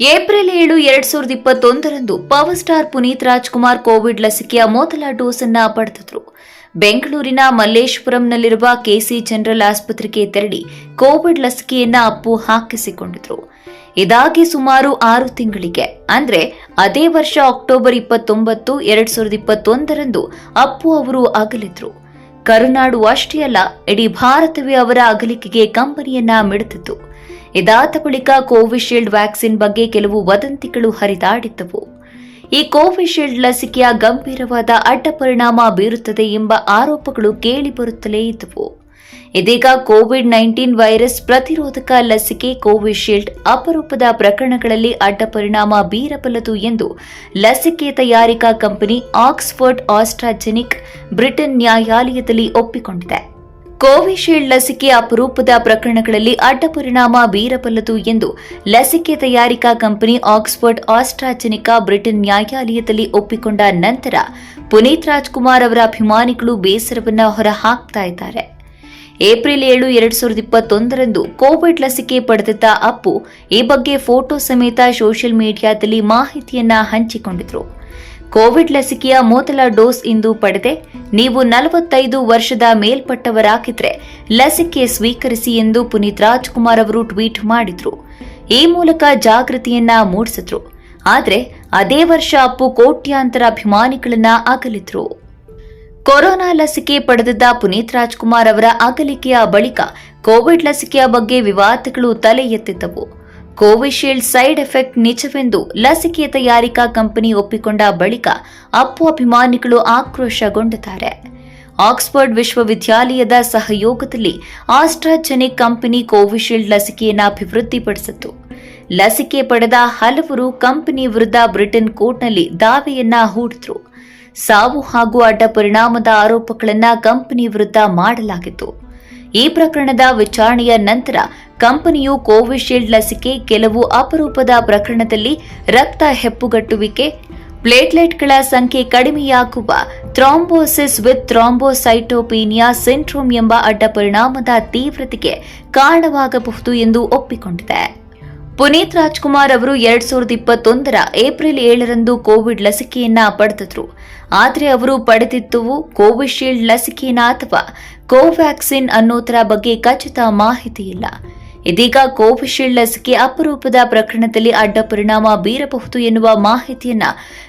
April ಏಳು ಎರಡ್ ಸಾವಿರದ ಇಪ್ಪತ್ತೊಂದರಂದು power star Puneeth Rajkumar Covid ಲಸಿಕೆಯ ಮೊದಲ ಡೋಸ್ ಅನ್ನ ಪಡೆದಿದ್ರು. ಬೆಂಗಳೂರಿನ ಮಲ್ಲೇಶ್ವರಂನಲ್ಲಿರುವ ಕೆಸಿ ಜನರಲ್ ಆಸ್ಪತ್ರೆಗೆ ತೆರಳಿ ಕೋವಿಡ್ ಲಸಿಕೆಯನ್ನ ಅಪ್ಪು ಹಾಕಿಸಿಕೊಂಡಿದ್ರು. ಇದಾಗಿ ಸುಮಾರು ಆರು ತಿಂಗಳಿಗೆ, ಅಂದ್ರೆ ಅದೇ ವರ್ಷ ಅಕ್ಟೋಬರ್ ಇಪ್ಪತ್ತೊಂಬತ್ತು ಎರಡ್ ಸಾವಿರದ ಇಪ್ಪತ್ತೊಂದರಂದು ಅಪ್ಪು ಅವರು ಅಗಲಿದ್ರು. ಕರುನಾಡು ಅಷ್ಟೇ ಅಲ್ಲ, ಇಡೀ ಭಾರತವೇ ಅವರ ಅಗಲಿಕೆಗೆ ಕಂಬನಿಯನ್ನ ಮಿಡುತ್ತಿತ್ತು ಇದಾದ ಬಳಿಕ ಕೋವಿಶೀಲ್ಡ್ ವ್ಯಾಕ್ಸಿನ್ ಬಗ್ಗೆ ಕೆಲವು ವದಂತಿಗಳು ಹರಿದಾಡಿದ್ದವು. ಈ ಕೋವಿಶೀಲ್ಡ್ ಲಸಿಕೆಯ ಗಂಭೀರವಾದ ಅಡ್ಡ ಪರಿಣಾಮ ಬೀರುತ್ತದೆ ಎಂಬ ಆರೋಪಗಳು ಕೇಳಿಬರುತ್ತಲೇ ಇದ್ದವು. ಇದೀಗ ಕೋವಿಡ್ ನೈನ್ಟೀನ್ ವೈರಸ್ ಪ್ರತಿರೋಧಕ ಲಸಿಕೆ ಕೋವಿಶೀಲ್ಡ್ ಅಪರೂಪದ ಪ್ರಕರಣಗಳಲ್ಲಿ ಅಡ್ಡ ಪರಿಣಾಮ ಬೀರಬಲ್ಲದು ಎಂದು ಲಸಿಕೆ ತಯಾರಿಕಾ ಕಂಪನಿ ಆಕ್ಸ್ಫರ್ಡ್ ಆಸ್ಟ್ರಾಜೆನಿಕ್ ಬ್ರಿಟನ್ ನ್ಯಾಯಾಲಯದಲ್ಲಿ ಒಪ್ಪಿಕೊಂಡಿದೆ. ಕೋವಿಶೀಲ್ಡ್ ಲಸಿಕೆ ಅಪರೂಪದ ಪ್ರಕರಣಗಳಲ್ಲಿ ಅಡ್ಡ ಪರಿಣಾಮ ಬೀರಬಲ್ಲದು ಎಂದು ಲಸಿಕೆ ತಯಾರಿಕಾ ಕಂಪನಿ ಆಕ್ಸ್ಫರ್ಡ್ ಆಸ್ಟ್ರಾಜೆನಿಕಾ ಬ್ರಿಟನ್ ನ್ಯಾಯಾಲಯದಲ್ಲಿ ಒಪ್ಪಿಕೊಂಡ ನಂತರ ಪುನೀತ್ ರಾಜ್ಕುಮಾರ್ ಅವರ ಅಭಿಮಾನಿಗಳು ಬೇಸರವನ್ನು ಹೊರಹಾಕ್ತಾ ಇದ್ದಾರೆ. ಏಪ್ರಿಲ್ ಏಳು, ಎರಡು ಸಾವಿರದ ಇಪ್ಪತ್ತೊಂದರಂದು ಕೋವಿಡ್ ಲಸಿಕೆ ಪಡೆದಿದ್ದ ಅಪ್ಪು ಈ ಬಗ್ಗೆ ಫೋಟೋ ಸಮೇತ ಸೋಷಿಯಲ್ ಮೀಡಿಯಾದಲ್ಲಿ ಮಾಹಿತಿಯನ್ನ ಹಂಚಿಕೊಂಡಿದ್ರು. ಕೋವಿಡ್ ಲಸಿಕೆಯ ಮೊದಲ ಡೋಸ್ ಇಂದು ಪಡೆದೆ. ನೀವು ನಲವತ್ತೈದು ವರ್ಷದ ಮೇಲ್ಪಟ್ಟವರಾಗಿದ್ರೆ ಲಸಿಕೆ ಸ್ವೀಕರಿಸಿ ಎಂದು ಪುನೀತ್ ರಾಜ್ಕುಮಾರ್ ಅವರು ಟ್ವೀಟ್ ಮಾಡಿದ್ರು. ಈ ಮೂಲಕ ಜಾಗೃತಿಯನ್ನ ಮೂಡಿಸಿದ್ರು. ಆದರೆ ಅದೇ ವರ್ಷ ಅಪ್ಪು ಕೋಟ್ಯಾಂತರ ಅಭಿಮಾನಿಗಳನ್ನ ಅಗಲಿದ್ರು. ಕೊರೋನಾ ಲಸಿಕೆ ಪಡೆದಿದ್ದ ಪುನೀತ್ ರಾಜ್ಕುಮಾರ್ ಅವರ ಅಗಲಿಕೆಯ ಬಳಿಕ ಕೋವಿಡ್ ಲಸಿಕೆಯ ಬಗ್ಗೆ ವಿವಾದಗಳು ತಲೆ ಎತ್ತಿದ್ದವು. ಕೋವಿಶೀಲ್ಡ್ ಸೈಡ್ ಎಫೆಕ್ಟ್ ನಿಜವೆಂದು ಲಸಿಕೆ ತಯಾರಿಕಾ ಕಂಪನಿ ಒಪ್ಪಿಕೊಂಡ ಬಳಿಕ ಅಪ್ಪು ಅಭಿಮಾನಿಗಳು ಆಕ್ರೋಶಗೊಂಡಿದ್ದಾರೆ. ಆಕ್ಸ್ಫರ್ಡ್ ವಿಶ್ವವಿದ್ಯಾಲಯದ ಸಹಯೋಗದಲ್ಲಿ ಆಸ್ಟ್ರಾಜೆನಿಕ್ ಕಂಪನಿ ಕೋವಿಶೀಲ್ಡ್ ಲಸಿಕೆಯನ್ನು ಅಭಿವೃದ್ಧಿಪಡಿಸಿತು ಲಸಿಕೆ ಪಡೆದ ಹಲವರು ಕಂಪನಿ ವಿರುದ್ಧ ಬ್ರಿಟನ್ ಕೋರ್ಟ್ನಲ್ಲಿ ದಾವೆಯನ್ನ ಹೂಡಿದ್ರು. ಸಾವು ಹಾಗೂ ಅಡ್ಡ ಪರಿಣಾಮದ ಆರೋಪಗಳನ್ನು ಕಂಪನಿ ವಿರುದ್ಧ ಮಾಡಲಾಗಿತ್ತು. ಈ ಪ್ರಕರಣದ ವಿಚಾರಣೆಯ ನಂತರ ಕಂಪನಿಯು ಕೋವಿಶೀಲ್ಡ್ ಲಸಿಕೆ, ಕೆಲವು ಅಪರೂಪದ ಪ್ರಕರಣದಲ್ಲಿ ರಕ್ತ ಹೆಪ್ಪುಗಟ್ಟುವಿಕೆ, ಪ್ಲೇಟ್ಲೆಟ್ಗಳ ಸಂಖ್ಯೆ ಕಡಿಮೆಯಾಗುವ ಥ್ರಾಂಬೋಸಿಸ್ ವಿತ್ ಥ್ರಾಂಬೋಸೈಟೋಪೀನಿಯಾ ಸಿಂಡ್ರೋಮ್ ಎಂಬ ಅಡ್ಡ ಪರಿಣಾಮದ ತೀವ್ರತೆಗೆ ಕಾರಣವಾಗಬಹುದು ಎಂದು ಒಪ್ಪಿಕೊಂಡಿದೆ. ಪುನೀತ್ ರಾಜ್ಕುಮಾರ್ ಅವರು ಎರಡ್ ಸಾವಿರದ ಇಪ್ಪತ್ತೊಂದರ ಏಪ್ರಿಲ್ ಏಳರಂದು ಕೋವಿಡ್ ಲಸಿಕೆಯನ್ನ ಪಡೆದಿದ್ರು. ಆದರೆ ಅವರು ಪಡೆದಿದ್ದುವು ಕೋವಿಶೀಲ್ಡ್ ಲಸಿಕೆಯನ್ನ ಅಥವಾ ಕೋವ್ಯಾಕ್ಸಿನ್ ಅನ್ನೋದರ ಬಗ್ಗೆ ಖಚಿತ ಮಾಹಿತಿ ಇಲ್ಲ ಇದೀಗ ಕೋವಿಶೀಲ್ಡ್ ಲಸಿಕೆ ಅಪರೂಪದ ಪ್ರಕರಣದಲ್ಲಿ ಅಡ್ಡ ಪರಿಣಾಮ ಬೀರಬಹುದು ಎನ್ನುವ ಮಾಹಿತಿಯನ್ನ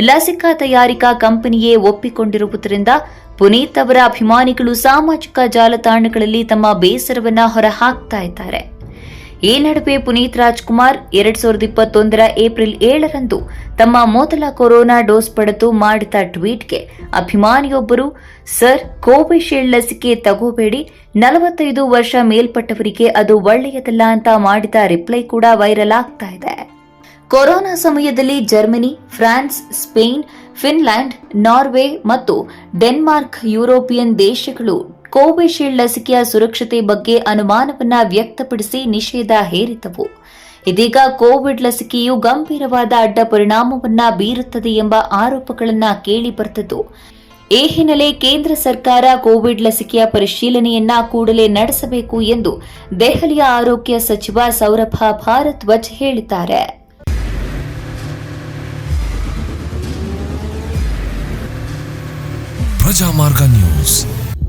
ಲಸಿಕಾ ತಯಾರಿಕಾ ಕಂಪನಿಯೇ ಒಪ್ಪಿಕೊಂಡಿರುವುದರಿಂದ ಪುನೀತ್ ಅವರ ಅಭಿಮಾನಿಗಳು ಸಾಮಾಜಿಕ ಜಾಲತಾಣಗಳಲ್ಲಿ ತಮ್ಮ ಬೇಸರವನ್ನ ಹೊರಹಾಕ್ತಾ ಇದ್ದಾರೆ. ಈ ನಡುವೆ ಪುನೀತ್ ರಾಜ್ಕುಮಾರ್ ಎರಡ್ ಸಾವಿರದ ಇಪ್ಪತ್ತೊಂದರ ಏಪ್ರಿಲ್ ಏಳರಂದು ತಮ್ಮ ಮೊದಲ ಕೊರೋನಾ ಡೋಸ್ ಪಡೆದು ಮಾಡಿದ ಟ್ವೀಟ್ಗೆ ಅಭಿಮಾನಿಯೊಬ್ಬರು, ಸರ್, ಕೋವಿಶೀಲ್ಡ್ ಲಸಿಕೆ ತಗೋಬೇಡಿ. ನಲವತ್ತೈದು ವರ್ಷ ಮೇಲ್ಪಟ್ಟವರಿಗೆ ಅದು ಒಳ್ಳೆಯದಲ್ಲ ಅಂತ ಮಾಡಿದ ರಿಪ್ಲೈ ಕೂಡ ವೈರಲ್ ಆಗ್ತಾ ಇದೆ. ಕೊರೋನಾ ಸಮಯದಲ್ಲಿ Germany, France, Spain, Finland, Norway ಮತ್ತು ಡೆನ್ಮಾರ್ಕ್ ಯುರೋಪಿಯನ್ ದೇಶಗಳು ಕೋವಿಶೀಲ್ಡ್ ಲಸಿಕೆಯ ಸುರಕ್ಷತೆ ಬಗ್ಗೆ ಅನುಮಾನವನ್ನ ವ್ಯಕ್ತಪಡಿಸಿ ನಿಷೇಧ ಹೇರಿದ್ದವು. ಇದೀಗ ಕೋವಿಡ್ ಲಸಿಕೆಯು ಗಂಭೀರವಾದ ಅಡ್ಡ ಪರಿಣಾಮವನ್ನ ಬೀರುತ್ತದೆ ಎಂಬ ಆರೋಪಗಳನ್ನ ಕೇಳಿ ಬರ್ತದ್ದು ಈ ಹಿನ್ನೆಲೆ ಕೇಂದ್ರ ಸರ್ಕಾರ ಕೋವಿಡ್ ಲಸಿಕೆಯ ಪರಿಶೀಲನೆಯನ್ನ ಕೂಡಲೇ ನಡೆಸಬೇಕು ಎಂದು ದೆಹಲಿಯ ಆರೋಗ್ಯ ಸಚಿವ ಸೌರಭ ಭಾರದ್ವಾಜ್ ಹೇಳಿದ್ದಾರೆ. ಪ್ರಜಾಮಾರ್ಗ ನ್ಯೂಸ್.